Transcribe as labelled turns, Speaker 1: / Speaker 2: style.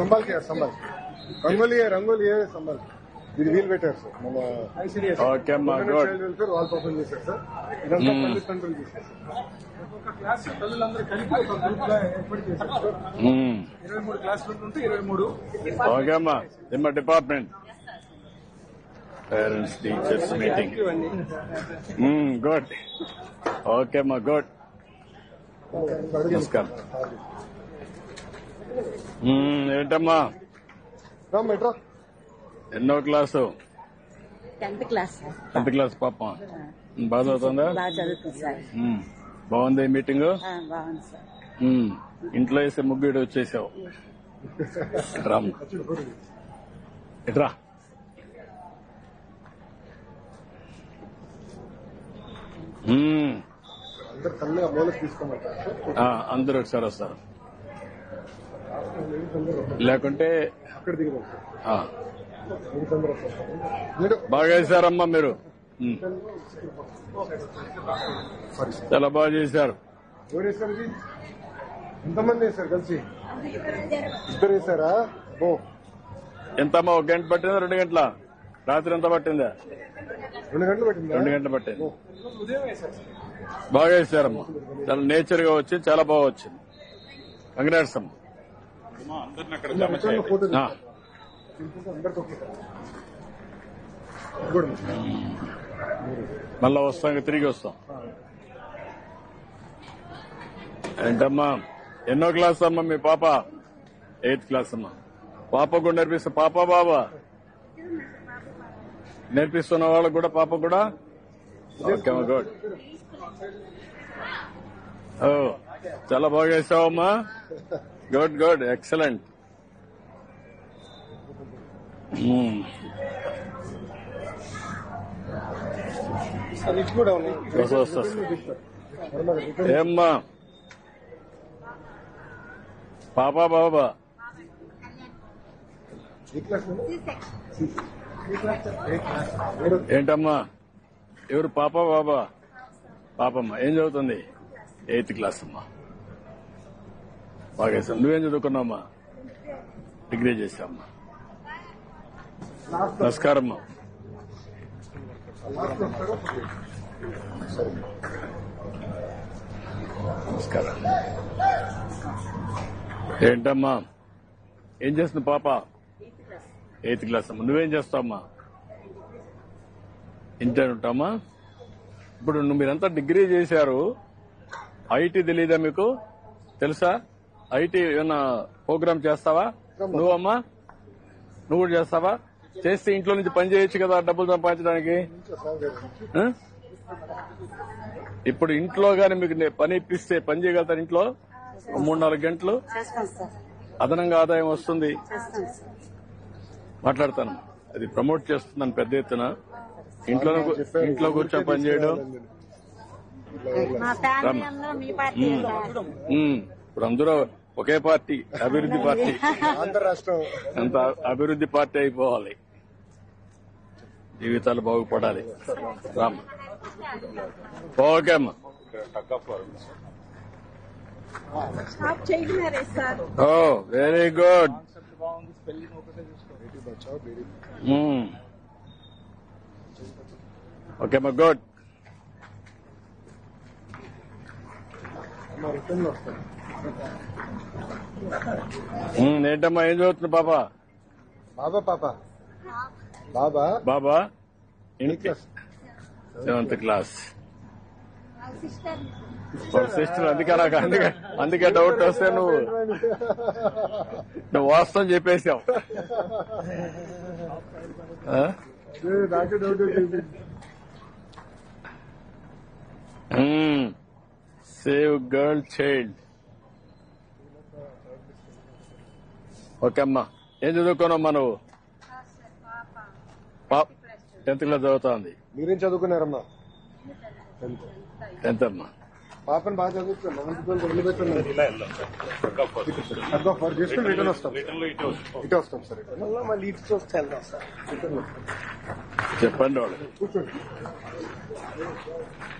Speaker 1: సంబాల్ కే సంబాల్. రంగోలి రంగోలి సంబాల్. ఇది వీల్ పెట్టారు సార్. మన
Speaker 2: ఓకే అమ్మా గుడ్.
Speaker 1: వెల్ఫేర్ వాల్ పర్ఫార్మ్ చేశారు సార్. ఇదంతా. పల్లి తండ్రులు చేశారు సార్.
Speaker 3: ఒక క్లాస్ పిల్లలందరూ కలిపి ఒక గ్రూప్గా ఏర్పాటు చేశారు సార్.
Speaker 2: మ్మ్.
Speaker 3: ఇరవై మూడు క్లాసులు ఉంటే ఇరవై మూడు.
Speaker 2: ఓకే అమ్మా. ఇమ్మ department parents teachers meeting good okay అమ్మా గుడ్ నమస్కారం. ఏంటమ్మా?
Speaker 1: మెట్రా.
Speaker 2: ఎన్నో class?
Speaker 4: Tenth class
Speaker 2: tenth class పాప. బాగా చదువుతుందా. బాగుంది మీటింగ్?
Speaker 4: బాగుంది సార్.
Speaker 2: ఇంట్లో వేసే ముగ్గుడు వచ్చేసావు. రామ్ ఆ, అందరూ ఒకసారి వస్తారు. లేకుంటే బాగా వేశారమ్మా మీరు. చాలా బాగా చేశారు.
Speaker 1: ఎంతమంది వేశారు కలిసి? ఇద్దరు వేశారా ఓ
Speaker 2: ఎంతమ్మా ఒక గంట పట్టిందా రెండు గంటల? రాత్రి ఎంత పట్టిందా?
Speaker 1: రెండు గంటలు పట్టిందా?
Speaker 2: రెండు గంటలు పట్టింది. బాగా వేశారమ్మా చాలా నేచర్గా వచ్చింది చాలా బాగా వచ్చింది. కంగ్రాట్స్ అమ్మా. మళ్ళా వస్తాం తిరిగి వస్తాం. ఏంటమ్మా ఎన్నో క్లాస్ అమ్మా మీ పాప? ఎయిత్ క్లాస్ అమ్మా. పాప కూడా నేర్పిస్తా పాప బాబా నేర్పిస్తున్న వాళ్ళకు కూడా పాప కూడా? ఓకే గుడ్ ఓ. చాలా బాగా వేసావమ్మా గుడ్ గుడ్ ఎక్సలెంట్. ఏమ్మా? పాపా బాబా? ఏంటమ్మా? ఎవరు పాప బాబా? పాపమ్మ. ఏం చదువుతుంది? ఎయిత్ క్లాస్ అమ్మా. బాగా నువ్వేం చదువుకున్నావమ్మా? డిగ్రీ చేసావమ్మా నమస్కారం నమస్కారం. ఏంటమ్మా? ఏం చేస్తుంది పాప? ఎయిత్ క్లాస్ అమ్మా. నువ్వేం చేస్తావమ్మా? ఇంటర్ ఉంటామా ఇప్పుడు నువ్వు మీరంతా డిగ్రీ చేశారు. ఐటీ తెలీదా మీకు? తెలుసా? ఐటీ ఏమన్నా ప్రోగ్రామ్ చేస్తావా? నువ్వమ్మా? నువ్వు కూడా చేస్తావా? చేస్తే ఇంట్లో నుంచి పని చేయొచ్చు కదా డబ్బులు సంపాదించడానికి? ఇప్పుడు ఇంట్లో గాని మీకు పని ఇప్పిస్తే పని చేయగలుగుతారు ఇంట్లో? మూడు నాలుగు గంటలు?
Speaker 4: చేస్తాం సార్.
Speaker 2: అదనంగా ఆదాయం వస్తుంది.
Speaker 4: చేస్తాం సార్.
Speaker 2: మాట్లాడతాను. అది ప్రమోట్ చేస్తున్నాను పెద్ద ఎత్తున. ఇంట్లో ఇంట్లో కూర్చొని పని చేయడం.
Speaker 4: మా ఫ్యామిలీ అందరూ మీ పార్టీ
Speaker 2: ఉమ్, ఇప్పుడు అందరూ ఒకే పార్టీ అభివృద్ధి పార్టీ.
Speaker 1: ఆంధ్ర రాష్ట్రం.
Speaker 2: అంత అభివృద్ధి పార్టీ అయిపోవాలి. జీవితాలు బాగుపడాలి. రామ్. ఓకే అమ్మా ఓ వెరీ గుడ్. ఓకే అమ్మా గుడ్.
Speaker 1: రిటర్న్
Speaker 2: ఉమ్, ఏంటమ్మా ఏం చదువుతుంది పాప
Speaker 1: బాబా పాప. బాబా?
Speaker 2: బాబా? Seventh class. సిస్టర్ అందుకే నాకు అందుకే అందుకే డౌట్ వస్తే నువ్వు నువ్వు వాస్తవం మ్మ్. సేవ్ గర్ల్ చైల్డ్ ఓకే అమ్మా ఏం చదువుకోనమ్మా నువ్వు? పాప్. టెన్త్ క్లాస్ చదువుతోంది.
Speaker 1: మీరేం చదువుకున్నారమ్మా?
Speaker 2: టెన్త్. అమ్మా.
Speaker 1: పాపని బాగా చదువుతున్నా మంచి వదిలిపెట్టున్నాను ఫర్ జస్ట్ రిటర్న్ వస్తాం ఇటే వస్తాం. Sir return.
Speaker 3: మళ్ళీ ఇటు చూస్తే వెళ్దాం సార్.
Speaker 2: చెప్పండి వాళ్ళు.
Speaker 1: కూర్చోండి.